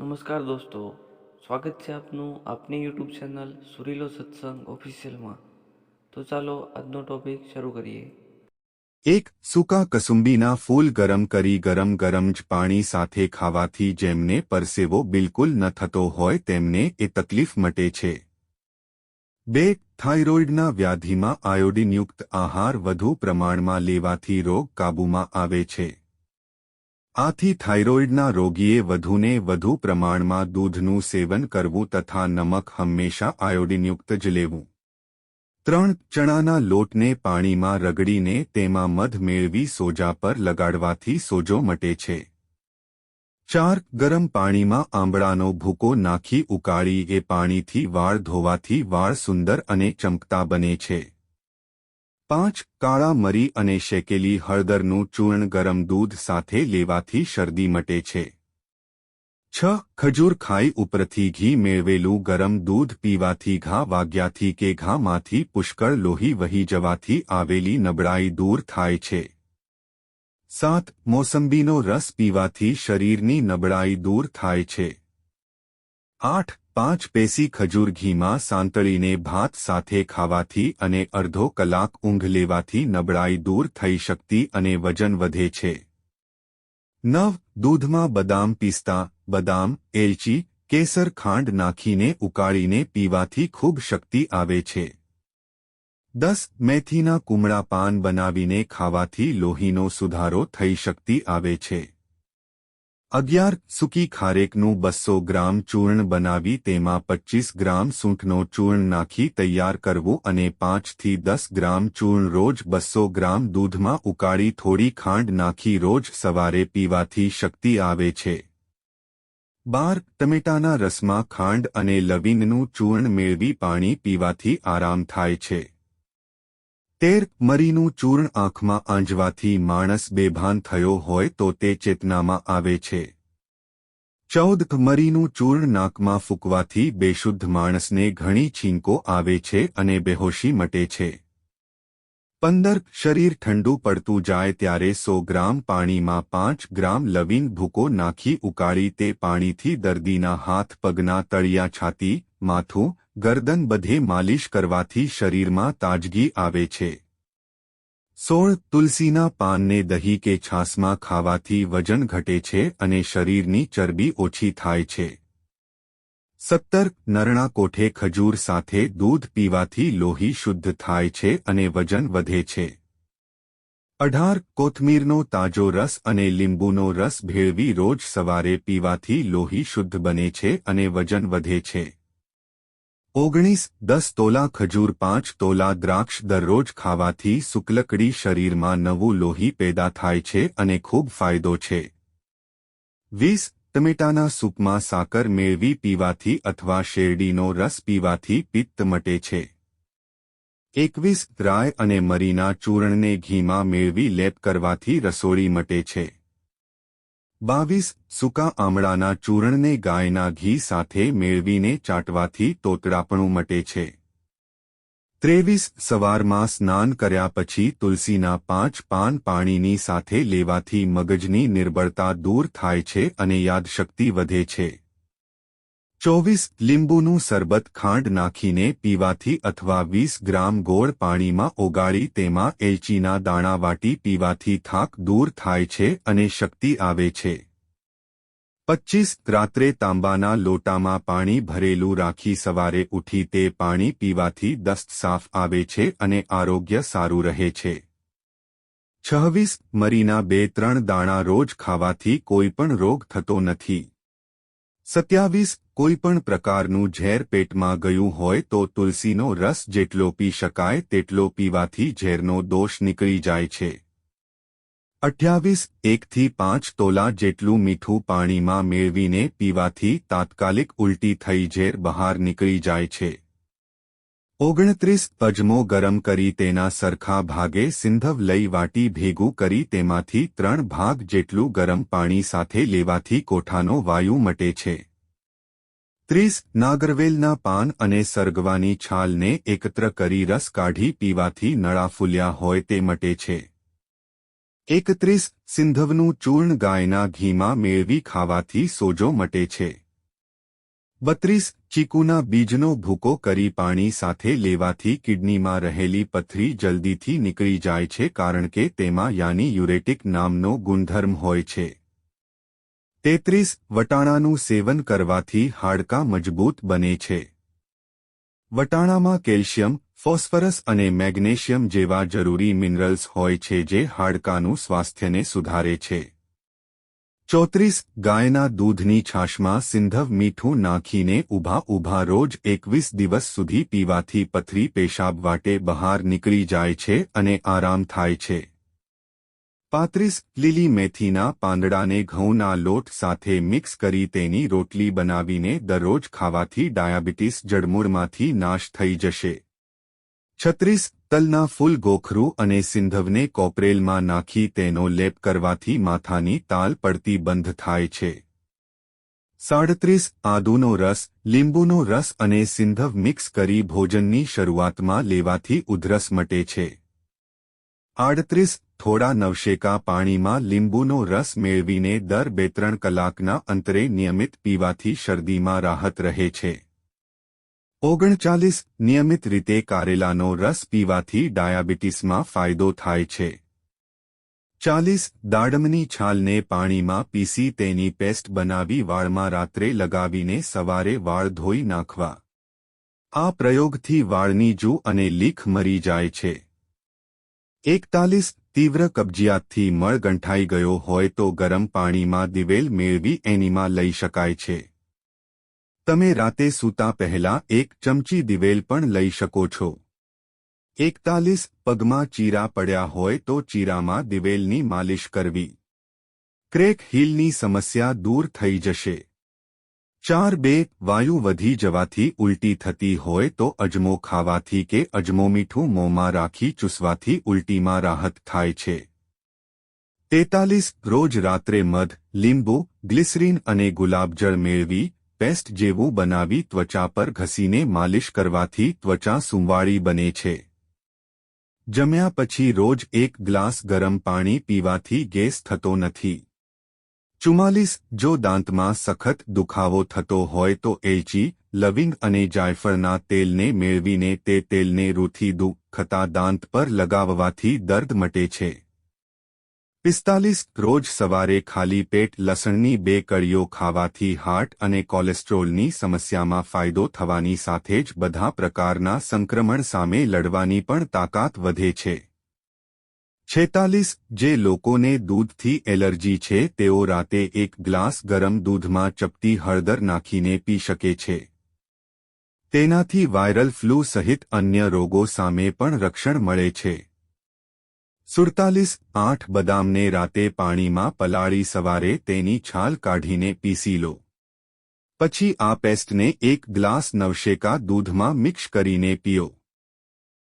નમસ્કાર દોસ્તો, સ્વાગત છે આપનું આપની યુટ્યુબ ચેનલ સુરીલો સત્સંગ ઓફિશિયલમાં. તો ચાલો આજનો ટોપિક શરૂ કરીએ. એક સૂકા કસુંબીના ફૂલ ગરમ કરી ગરમ ગરમ જ પાણી સાથે ખાવાથી જેમને પરસેવો બિલકુલ ન થતો હોય તેમને એ તકલીફ મટે છે. બે, થાઇરોઇડના વ્યાધિમાં આયોડિનયુક્ત આહાર વધુ પ્રમાણમાં લેવાથી રોગ કાબૂમાં આવે છે. આથી થાઇરોઇડના રોગીએ વધુને વધુ પ્રમાણમાં દૂધનું સેવન કરવું તથા નમક હંમેશા આયોડિનયુક્ત જ લેવું. ત્રણ ચણાના લોટને પાણીમાં રગડીને તેમાં મધ મેળવી સોજા પર લગાડવાથી સોજો મટે છે. ચાર ગરમ પાણીમાં આંબળાનો ભૂકો નાખી ઉકાળી એ પાણીથી વાળ ધોવાથી વાળ સુંદર અને ચમકતા બને છે. પાંચ કાળા મરી અને શેકેલી હળદરનું ચૂર્ણ ગરમ દૂધ સાથે લેવાથી શરદી મટે છે. છ ખજૂર ખાઈ ઉપરથી ઘી મેળવેલું ગરમ દૂધ પીવાથી ઘા વાગ્યાથી કે ઘામાંથી પુષ્કળ લોહી વહી જવાથી આવેલી નબળાઈ દૂર થાય છે. સાત મોસંબીનો રસ પીવાથી શરીરની નબળાઈ દૂર થાય છે. આઠ, પાંચ પેસી ખજૂર ઘીમાં સાંતળીને ભાત સાથે ખાવાથી અને અડધો કલાક ઊંઘ લેવાથી નબળાઈ દૂર થઈ શકતી અને વજન વધે છે. નવ, દૂધમાં બદામ પિસ્તા, બદામ, એલચી, કેસર ખાંડ નાખીને ઉકાળીને પીવાથી ખૂબ શક્તિ આવે છે. દસ, મેથીના કુમળા પાન બનાવીને ખાવાથી લોહીનો સુધારો થઈ શક્તિ આવે છે. અગિયાર સૂકી ખારેકનું બસો ગ્રામ ચૂર્ણ બનાવી તેમાં પચ્ચીસ ગ્રામ સૂંઠનો ચૂર્ણ નાખી તૈયાર કરવું અને પાંચથી દસ ગ્રામ ચૂર્ણ રોજ બસો ગ્રામ દૂધમાં ઉકાળી થોડી ખાંડ નાખી રોજ સવારે પીવાથી શક્તિ આવે છે. બાર, ટમેટાના રસમાં ખાંડ અને લવિંગનું ચૂર્ણ મેળવી પાણી પીવાથી આરામ થાય છે. તેર મરીનું ચૂર્ણ આંખમાં આંજવાથી માણસ બેભાન થયો હોય તો તે ચેતનામાં આવે છે. ચૌદ મરીનું ચૂર્ણ નાકમાં ફૂંકવાથી બેશુદ્ધ માણસને ઘણી છીંકો આવે છે અને બેહોશી મટે છે. પંદર શરીર ઠંડુ પડતું જાય ત્યારે સો ગ્રામ પાણીમાં પાંચ ગ્રામ લવિંગ ભૂકો નાખી ઉકાળી તે પાણીથી દર્દીના હાથ પગના તળિયા છાતી, માથું ગરદન બધે માલિશ કરવાથી શરીરમાં તાજગી આવે છે. સોળ તુલસીના પાનને દહીં કે છાસમાં ખાવાથી વજન ઘટે છે અને શરીરની ચરબી ઓછી થાય છે. સત્તર નરણા કોઠે ખજૂર સાથે દૂધ પીવાથી લોહી શુદ્ધ થાય છે અને વજન વધે છે. અઢાર કોથમીરનો તાજો રસ અને લીંબુનો રસ ભેળવી રોજ સવારે પીવાથી લોહી શુદ્ધ બને છે અને વજન વધે છે. ઓગણીસ, દસ તોલા ખજૂર, પાંચ તોલા દ્રાક્ષ દરરોજ ખાવાથી શુક્લકડી શરીરમાં નવું લોહી પેદા થાય છે અને ખૂબ ફાયદો છે. વીસ, ટમેટાના સૂપમાં સાકર મેળવી પીવાથી અથવા શેરડીનો રસ પીવાથી પિત્ત મટે છે. એકવીસ, રાય અને મરીના ચૂર્ણને ઘીમાં મેળવી લેપ કરવાથી રસોડી મટે છે. બાવીસ સૂકા આમળાના ચૂર્ણને ગાયના ઘી સાથે મેળવીને ચાટવાથી તોતડાપણું મટે છે. ત્રેવીસ સવારમાં સ્નાન કર્યા પછી તુલસીના પાંચ પાન પાણીની સાથે લેવાથી મગજની નિર્બળતા દૂર થાય છે અને યાદશક્તિ વધે છે. ચોવીસ લીંબુનું સરબત ખાંડ નાખીને પીવાથી અથવા વીસ ગ્રામ ગોળ પાણીમાં ઓગાળી તેમાં એલચીના દાણા વાટી પીવાથી થાક દૂર થાય છે અને શક્તિ આવે છે. પચ્ચીસ રાત્રે તાંબાના લોટામાં પાણી ભરેલું રાખી સવારે ઉઠી તે પાણી પીવાથી દસ્ત સાફ આવે છે અને આરોગ્ય સારું રહે છે. છવ્વીસ મરીના બે ત્રણ દાણા રોજ ખાવાથી કોઈપણ રોગ થતો નથી. સત્યાવીસ કોઈપણ પ્રકારનું ઝેર પેટમાં ગયું હોય તો તુલસીનો રસ જેટલો પી શકાય તેટલો પીવાથી ઝેરનો દોષ નીકળી જાય છે. અઠ્યાવીસ એકથી પાંચ તોલા જેટલું મીઠું પાણીમાં મેળવીને પીવાથી તાત્કાલિક ઉલટી થઈ ઝેર બહાર નીકળી જાય છે. ઓગણત્રીસ પજમો ગરમ કરી તેના સરખા ભાગે સિંધવ લઈ વાટી ભેગું કરી તેમાંથી ત્રણ ભાગ જેટલું ગરમ પાણી સાથે લેવાથી કોઠાનો વાયુ મટે છે. ત્રીસ, નાગરવેલના પાન અને સરગવાની છાલને એકત્ર કરી રસ કાઢી પીવાથી નળા ફૂલ્યા હોય તે મટે છે. એકત્રીસ, સિંધવનું ચૂર્ણ ગાયના ઘીમાં મેળવી ખાવાથી સોજો મટે છે. બત્રીસ ચીકુના બીજનો ભૂકો કરી પાણી સાથે લેવાથી કિડનીમાં રહેલી પથરી જલ્દીથી નીકળી જાય છે કારણ કે તેમાં યાની યુરેટિક નામનો ગુણધર્મ હોય છે. તેત્રીસ વટાણાનું સેવન કરવાથી હાડકાં મજબૂત બને છે. વટાણામાં કેલ્શિયમ, ફોસ્ફરસ અને મેગ્નેશિયમ જેવા જરૂરી મિનરલ્સ હોય છે જે હાડકાનું સ્વાસ્થ્યને સુધારે છે. ચોત્રીસ, ગાયના દૂધની છાશમાં સિંધવ મીઠું નાખીને ઊભા ઊભા રોજ એકવીસ દિવસ સુધી પીવાથી પથરી પેશાબ વાટે બહાર નીકળી જાય છે અને આરામ થાય છે. પાંત્રીસ, લીલી મેથીના પાંદડાને ઘઉંના લોટ સાથે મિક્સ કરી તેની રોટલી બનાવીને દરરોજ ખાવાથી ડાયાબિટીસ જડમૂળમાંથી નાશ થઈ જશે. છત્રીસ તલના ફૂલ ગોખરું અને સિંધવને કોપરેલમાં નાખી તેનો લેપ કરવાથી માથાની તાલ પડતી બંધ થાય છે. સાડત્રીસ આદુનો રસ, લીંબુનો રસ અને સિંધવ મિક્સ કરી ભોજનની શરૂઆતમાં લેવાથી ઉધરસ મટે છે. આડત્રીસ થોડા નવશેકા પાણીમાં લીંબુનો રસ મેળવીને દર બે ત્રણ કલાકના અંતરે નિયમિત પીવાથી શરદીમાં રાહત રહે છે. ઓગણચાલીસ નિયમિત રીતે કારેલાનો રસ પીવાથી ડાયાબિટીસમાં ફાયદો થાય છે. ચાલીસ દાડમની છાલને પાણીમાં પીસી તેની પેસ્ટ બનાવી વાળમાં રાત્રે લગાવીને સવારે વાળ ધોઈ નાખવા. આ પ્રયોગથી વાળની જૂ અને લીખ મરી જાય છે. એકતાલીસ તીવ્ર કબજિયાતથી મળ ગંઠાઈ ગયો હોય તો ગરમ પાણીમાં દિવેલ મેળવી એનીમાં લઈ શકાય છે. તમે રાતે સૂતા પહેલા એક ચમચી દિવેલ પણ લઈ શકો છો. એકતાલીસ પગમાં ચીરા પડ્યા હોય તો ચીરામાં દિવેલની માલિશ કરવી. ક્રેક હીલની સમસ્યા દૂર થઈ જશે. ચાર બે વાયુ વધી જવાથી ઉલટી થતી હોય તો અજમો ખાવાથી કે અજમો મીઠું મોંમાં રાખી ચૂસવાથી ઉલટીમાં રાહત થાય છે. તેતાલીસ રોજ રાત્રે મધ, લીંબુ, ગ્લિસરીન અને ગુલાબજળ મેળવી પેસ્ટ જેવું બનાવી ત્વચા પર ઘસીને માલિશ કરવાથી ત્વચા સુંવાળી બને છે. જમ્યા પછી રોજ એક ગ્લાસ ગરમ પાણી પીવાથી ગેસ થતો નથી. ચુમ્માલીસ, જો દાંતમાં સખત દુખાવો થતો હોય તો એલચી, લવિંગ અને જાયફળના તેલને મેળવીને તે તેલને રૂથી દુખતા દાંત પર લગાવવાથી દર્દ મટે છે. પિસ્તાલીસ રોજ સવારે ખાલી પેટ લસણની બે કળીઓ ખાવાથી હાર્ટ અને કોલેસ્ટ્રોલની સમસ્યામાં ફાયદો થવાની સાથે જ બધા પ્રકારના સંક્રમણ સામે લડવાની પણ તાકાત વધે છે. છેતાલીસ, જે લોકોને દૂધથી એલર્જી છે, તેઓ રાતે એક ગ્લાસ ગરમ દૂધમાં ચપટી હળદર નાખીને પી શકે છે. તેનાથી વાયરલ ફ્લૂ સહિત અન્ય રોગો સામે પણ રક્ષણ મળે છે. સુડતાલીસ આઠ બદામને રાતે પાણીમાં પલાળી સવારે તેની છાલ કાઢીને પીસી લો. પછી આ પેસ્ટને એક ગ્લાસ નવશેકા દૂધમાં મિક્સ કરીને પીઓ.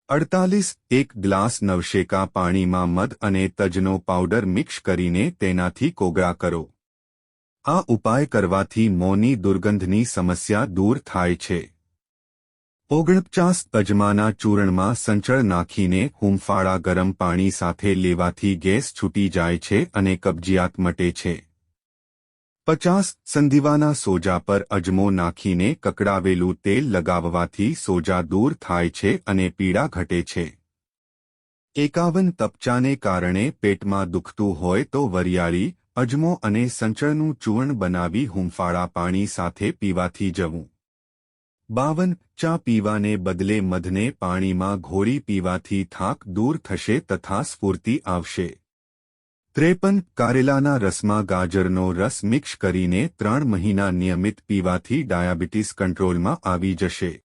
અડતાલીસ એક ગ્લાસ નવશેકા પાણીમાં મધ અને તજનો પાવડર મિક્સ કરીને તેનાથી કોગળા કરો. આ ઉપાય કરવાથી મોંની દુર્ગંધની સમસ્યા દૂર થાય છે. ઓગણપચાસ અજમાના ચૂરણમાં સંચળ નાખીને હુંફાળા ગરમ પાણી સાથે લેવાથી ગેસ છૂટી જાય છે અને કબજિયાત મટે છે. પચાસ સંધિવાના સોજા પર અજમો નાખીને કકડાવેલું તેલ લગાવવાથી સોજા દૂર થાય છે અને પીડા ઘટે છે. એકાવન તપચાને કારણે પેટમાં દુખતું હોય તો વરિયાળી, અજમો અને સંચળનું ચૂર્ણ બનાવી હુંફાળા પાણી સાથે પીવાથી જવું. બાવન ચા પીવાને બદલે મધને પાણીમાં ઘોળી પીવાથી થાક દૂર થશે તથા સ્ફૂર્તિ આવશે. ત્રેપન કારેલાના રસમાં ગાજરનો રસ મિક્સ કરીને ત્રણ મહિના નિયમિત પીવાથી ડાયાબિટીસ કંટ્રોલમાં આવી જશે.